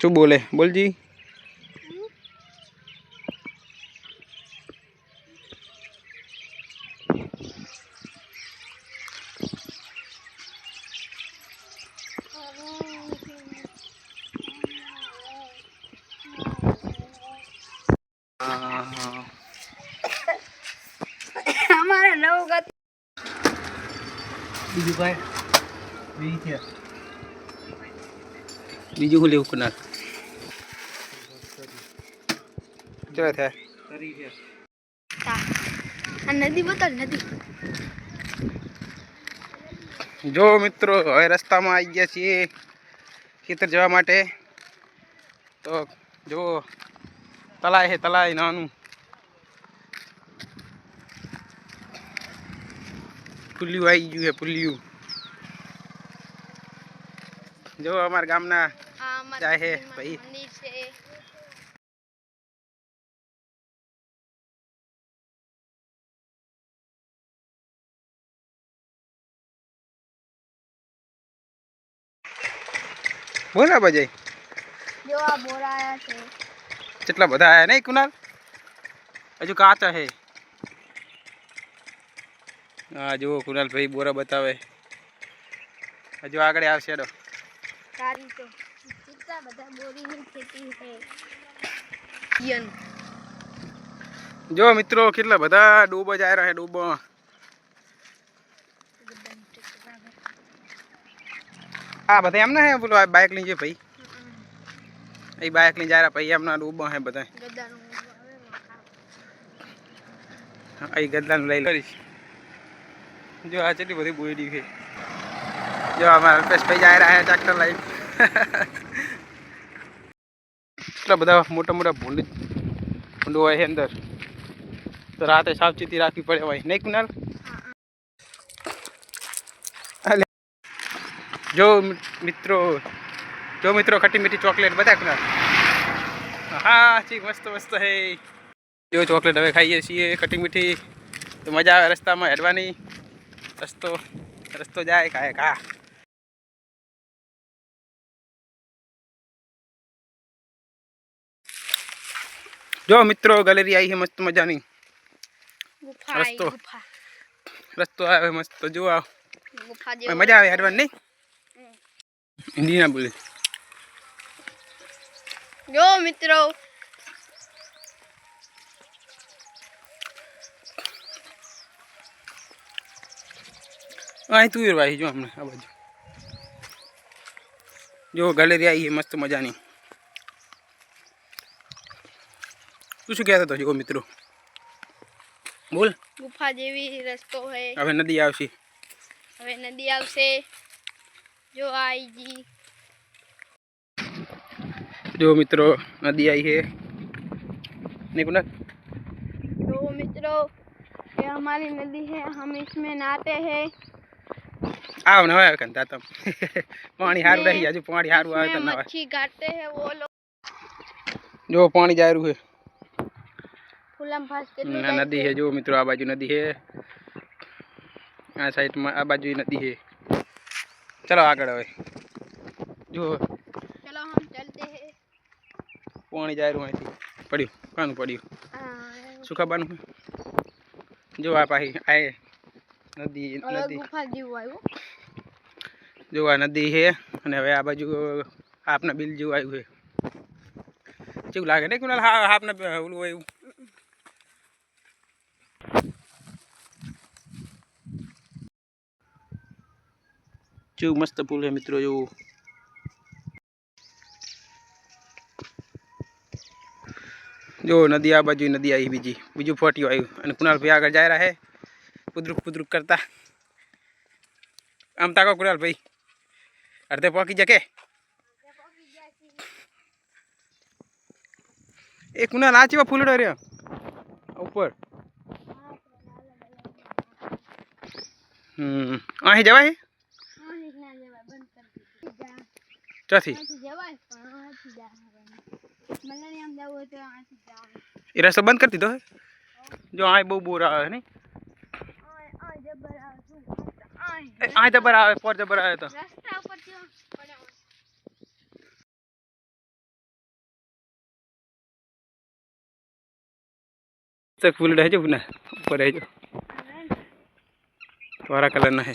શું બોલે? બોલજી. અમારે નવું ગત બીજું કાંઈ છે બીજું શું લેવું કુનાર ચલો થે તરી છે. આ નદી બતાડ નદી. જો મિત્રો હવે રસ્તામાં આવી ગયા છીએ ખેતર જવા માટે. તો જો તલાય છે તલાય નાનું. પુલિયું આવી ગયું છે પુલિયું. જો અમારા ગામના જાય છે ભાઈ. મંદિર છે બોલા બજાય જો આ બોરાયા છે? કેટલા બધા આયા નહીં કુનાલ હજુ કાચા છે. હા જુઓ કુનાલ ભાઈ બોરા બતાવે. હજુ આગળ આવશે હેડો. સારી છે કેટલા બધા બોરીની ખેતી છે. યન. જો મિત્રો કેટલા બધા ડૂબો જાય રહ્યા છે ડૂબો આ બધા એમના હે બોલો આ બાઇક લઈને જે ભાઈ એ બાઇક લઈને જાય રહ્યા ભાઈ એમના ડૂબો હે બધા. ગદાનું આવે હા, એ ગદલાનું લઈ લઈશ જો આ કેટલી બધી બોયડી છે. જો અમારા અલ્પેશભાઈ જાય રહ્યા ટ્રેક્ટર લઈને. એટલા બધા મોટા મોટા ભૂંડ ભૂંડો હોય છે અંદર. તો રાતે સાવચેતી રાખવી પડે હોય. નહીં કુનાલ જો મિ- મિત્રો જો મિત્રો ખટી મીઠી ચોકલેટ બધા કુનાલ હા ઠીક મસ્ત મસ્ત હે. જો ચોકલેટ હવે ખાઈએ છીએ ખટી મીઠી. તો મજા આવે રસ્તામાં હેડવાની. રસ્તો રસ્તો જાય કાંઈ કા. જો મિત્રો ગેલેરી આવી છે મસ્ત મજાની. ગુફા આઈ, રસ્તો. ગુફા. રસ્તો આવે મસ્ત જો આ ગુફા હવે જેવું મજા આવે હેડવાની નહીં? હિન્દી ના બોલે જો મિત્રો અહીં તું ભાઈ જો હમણાં આ બાજુ. જો ગેલેરી આવી મસ્ત મજાની. તું શું કહેતો હતો જો મિત્રો? બોલ. ગુફા જેવી રસ્તો છે હવે નદી આવશે. હવે નદી આવશે. જો આઈ જી જો મિત્રો નદી આવી છે नहीं कुनाल तो मित्रों ये हमारी नदी है हम इसमें नहाते हैं આવ ને હવે કંતા તમ પાણી હારું રહી હજુ પાણી હારું આવે તો इसमें નવા मच्छी काटते हैं वो लोग જો પાણી જાયરું છે फूलम फांस के ના નદી છે જો મિત્રો આ બાજુ નદી છે આ સાઈડમાં આ બાજુ નદી છે ચલો આગળ હવે. જો ચલો હમ ચલતે હે. પાણી જાય રહ્યું અહીંથી. પડ્યું કાનું પડ્યું? સુખાબાનું જો આ પાહી આ નદી નદી. જો આ નદી છે અને હવે આ બાજુ આપના બિલ જેવું આવ્યું છે કેવું લાગે ને કુનાલ હા આપને ઓલું એવું કેવું મસ્ત પુલ છે મિત્રો જેવું જો નદી આ બાજુ નદી આવી બીજી બીજું ફોટિયું આવ્યું અને કુનાલ ભાઈ આગળ જાય રહ્યા હે પુદરુક પુદરુક કરતા આમ તાકો કુનાલ ભાઈ અડધે પહોંચી જકે એ કુનાલ આ ચેવા ફૂલડો રહ્યો ઉપર હમ અહીં જવાય ક્યાંથી એ રસ્તો બંધ કરી દીધો જો આ બહુ બોર આવે નહીં આ જબર આવે પર જબર આવે તો तक फूल रह जो ना ऊपर रह जो तुम्हारा कलर ना है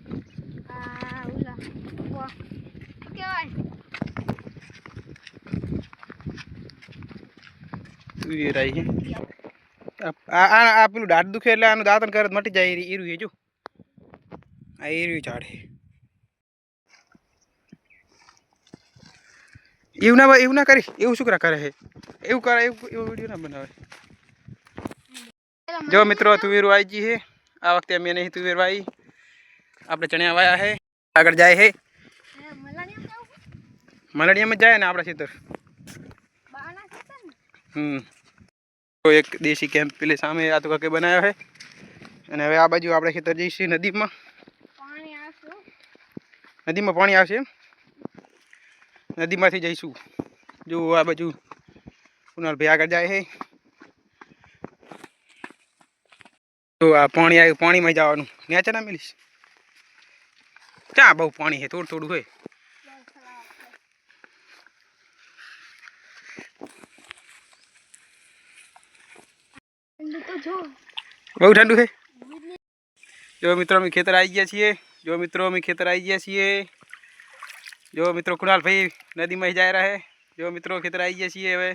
આ આ આ પેલું દાંત દુખે એટલે આનું દાંતન કરે મટી જાય એ રહ્યું જો. આ એ ચાડે એવું ના એવું ના કરી. એવું શું કરા હે એવું કરે એવું એવું વીડિયો ના બનાવે. જો મિત્રો તુવેરું આવી ગઈ હે આ વખતે અમે નહીં તુવેર વાવી આપણે ચણ્યા વાયા હે આગળ જાય હે મલડિયામાં જાય ને આપણા ખેતર. છે હમ. એક દેશી કેમ્પ પેલે સામે આ તો કાકે બનાવ્યો છે. અને હવે આ બાજુ આપણે ખેતર જઈશું નદીમાં. નદીમાં પાણી આવશે એમ? નદીમાંથી જઈશું. જો આ બાજુ કુનાલભાઈ આગળ જાય છે. તો આ પાણી આવ્યું પાણીમાં જવાનું. નેચે ના મિલીશ? ચા બહુ પાણી છે? થોડું થોડું હોય તો જો બહુ ઠંડુ છે જો મિત્રો અમે ખેતર આવી ગયા છીએ જો મિત્રો અમે ખેતર આવી ગયા છીએ જો મિત્રો કુણાલભાઈ નદીમાં જાય રહે જો મિત્રો ખેતર આવી ગયા છીએ હવે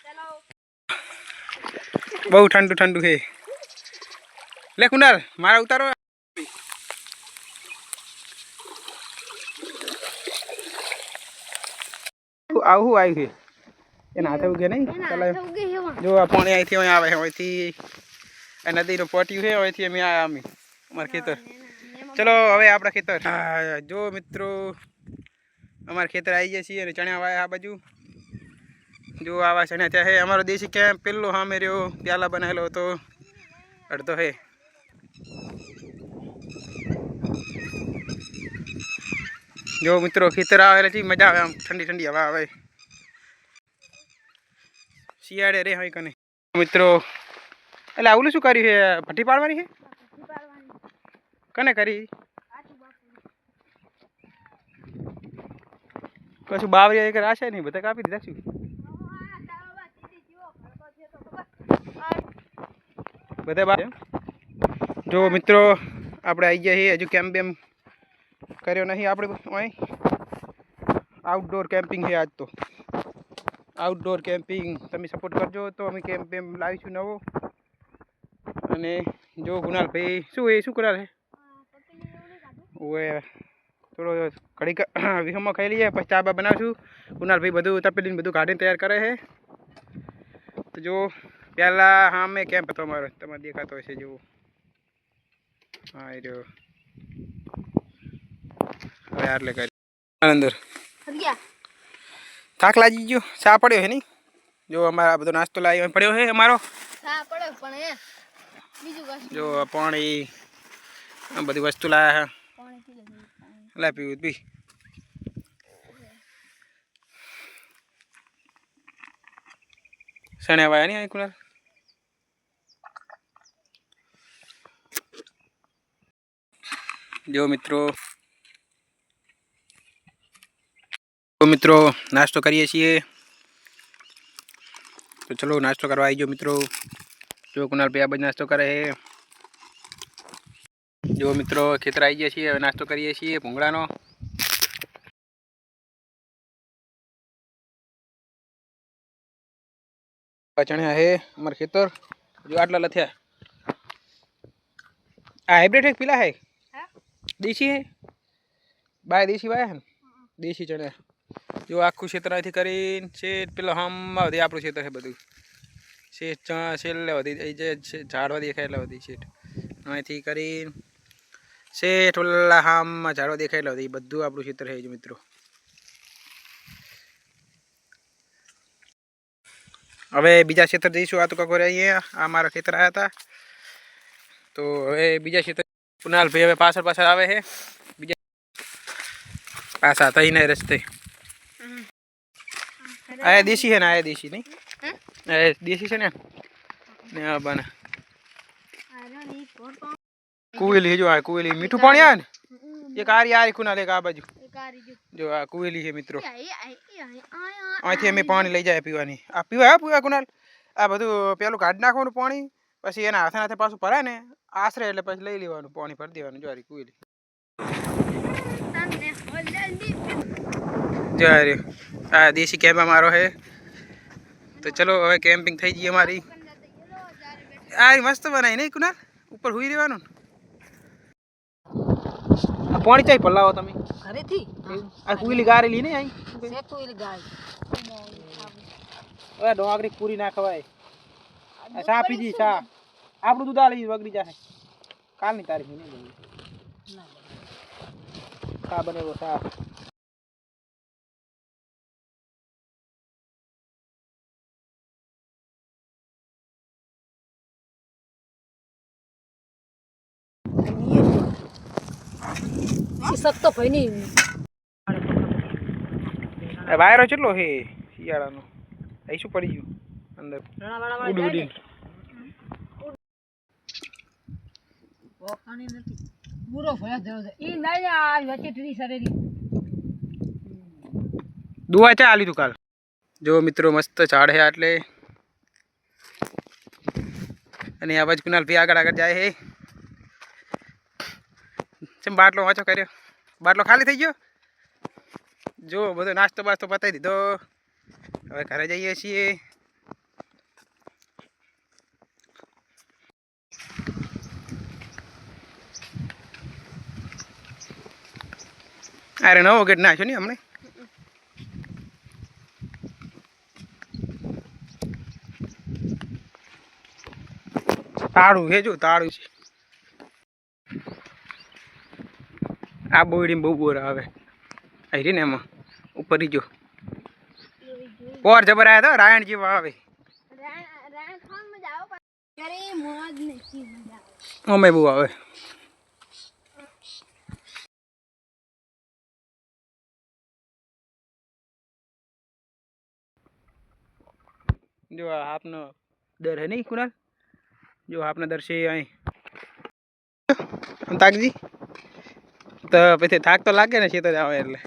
ચલો બહુ ઠંડુ ઠંડુ છે લે કુનાલ મારા ઉતારો આવું આવ્યું છે એના હાથે ઉગે નહીં એના ચાલો હાથે ઉગે હેવા જો આ પાણી અહીંથી અહીં આવે છે અહીંથી આ નદીનું પટ્યું છે હવેથી અમે આવ્યા અમે અમારા ખેતર. ચલો હવે આપણા ખેતર. જો મિત્રો અમારા ખેતર આવી ગયા છીએ અને ચણ્યા વાયા આ બાજુ. જો આવા ચણ્યા ત્યાં છે. અમારો દેશી કેમ્પ પેલો સામે રહ્યો પ્યાલા બનાવેલો હતો. અડધો હે જો મિત્રો ખેતર આવે એટલે મજા આવે આમ ઠંડી ઠંડી હવા આવે. શિયાળે રે હોય કને. મિત્રો એટલે આવલું શું કર્યું છે? ભઠ્ઠી પાડવાની છે? કને કરી? કશું બાવરી એક રાશે નહીં? બધા કાપી દીધા છું બધા બા જો મિત્રો આપણે આવી ગયા છીએ. હજુ કેમ્પ બેમ કર્યો નહીં આપણે અહીં? આઉટડોર કેમ્પિંગ છે આજ તો. આઉટડોર કેમ્પિંગ તમે સપોર્ટ કરજો તો અમે કેમ્પ બેમ લાવીશું નવો. અને જો ગુનાલભાઈ શું એ શું કરાલ છે ઓએ થોડો ઘડીક વિહમમાં ખાઈ લઈએ પછી ચા બા બનાવશું. કુણાલભાઈ બધું તપેલીને બધું કાઢીને તૈયાર કરે છે. તો જો પહેલાં હા મેં કેમ્પ હતો અમારો? તમારે દેખાતો હશે જુઓ. હા એ રહ્યો. હવે આટલે કરી. અંદર. થાક લાગી ગયો. ચા પડ્યો છે નહીં? જો અમારા બધો નાસ્તો લાવી પડ્યો છે અમારો હા પડ્યો પણ એ બીજું કશું જો પાણી આ બધી વસ્તુ લાયા લા પીવું પી. શણે વાયા નહીં અહીં કુણાલ જો મિત્રો. મિત્રો નાસ્તો કરીએ છીએ. તો ચલો નાસ્તો કરવા આવી મિત્રો. જો કુણાલ ભાઈ આ બધો નાસ્તો કરે છે. જો મિત્રો ખેતર આવી ગયા છીએ હવે નાસ્તો કરીએ છીએ ભૂંગળાનો. ચણ્યા હે અમારા ખેતર. જો આટલા લથ્યા આ હાઇબ્રિડ હે પીલા હે. દેશી હે બાય દેશી બાય હે દેશી ચણ્યા. જો આખું ક્ષેત્ર અહીંથી કરીને છે પેલો હમ આપણું ક્ષેત્ર છે બધું. શેઠ ચા છેલ્લે વધી જે ઝાડવા દેખાય એટલે વધી શેઠ અહીંથી કરી શેઠ ઓલા હામમાં ઝાડવા દેખાય એટલે વધી બધું આપણું ક્ષેત્ર છે મિત્રો હવે બીજા ક્ષેત્ર જઈશું આ તો કકોરે અહીંયા આ મારા ખેતર આવ્યા હતા તો હવે બીજા ક્ષેત્ર કુનાલભાઈ હવે પાછળ પાછળ આવે છે બીજા પાછા થઈને રસ્તે આ દેશી છે ને આ દેશી નહીં આ દેશી છે ને? ને આ બને. કુવેલી જો આ કુવેલી. મીઠું પાણી આવે ને? એક આરી આરી કુનાલ એક આ બાજુ. જો. આ કુવેલી છે મિત્રો. અહીંથી અમે પાણી લઈ જાય પીવાની. આ પીવા હા પીવા કુનાલ આ બધું પેલું કાઢી નાખવાનું પાણી પછી એના હાથે હાથે પાછું ભરાય ને આશરે એટલે પછી લઈ લેવાનું પાણી ભરી દેવાનું. જો હારી કુવેલી. જો હારી આ દેશી કેમ્પા મારો છે. તો ચલો હવે કેમ્પિંગ થઈ ગઈ અમારી. આ મસ્ત બનાવી નહીં કુનાલ? ઉપર હુઈ રહેવાનું પાણી ચાઈ પલાવો તમે. ઘરેથી? આ કુવેલી ગારેલી નહીં અહીં કુઈલી ગાય. ઓય ડોંગરી પૂરી ના ખવાય આ ચા પીધી ચા આપણું દૂધ આલી વગડી જાય કાલની તારીખ નહીં બની બને બનેલો ચા સત્તો ભાઈની એ વાયરો કેટલો હે શિયાળાનો? અહીં શું પડી ગયું? અંદર. ઉડી ઉડી પાણી નથી. પૂરો ભયા જવો છે. ઈ નહીં આ વચ્ચે ટ્રી સરેરી દુવા ચા આલી તું કાલ. જો મિત્રો મસ્ત ઝાડ હે એટલે અને આ બાજુ કુનાલ ભાઈ આગળ આગળ જાય છે. ચમ બાટલો વાંચો કર્યો? બાટલો ખાલી થઈ ગયો? જો, બધો નાસ્તો બાસ્તો પતાવી દીધો. હવે ઘરે જઈએ છીએ. અરે નવો ગેટ નાખ્યો ને હમણે? તાળું, હે જો, તાળું છે. આ બોયડી બહુ બોર આવે. આવી ને એમાં. ઉપર જો. પોર જબર આવ્યા તો રાયણજી આવે. અમે બહુ આવે. જો આપનો દર હે નહીં કુનાલ જો આપના દર છે અહીં. તાકજી તો પછી થાક તો લાગે ને જ આવે એટલે.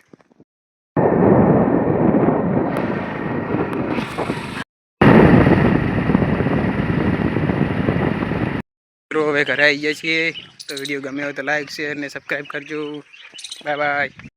મિત્રો, હવે ઘરે આવી ગયા છીએ. તો વીડિયો ગમ્યો હોય તો લાઈક શેર ને સબસ્ક્રાઈબ કરજો. Bye bye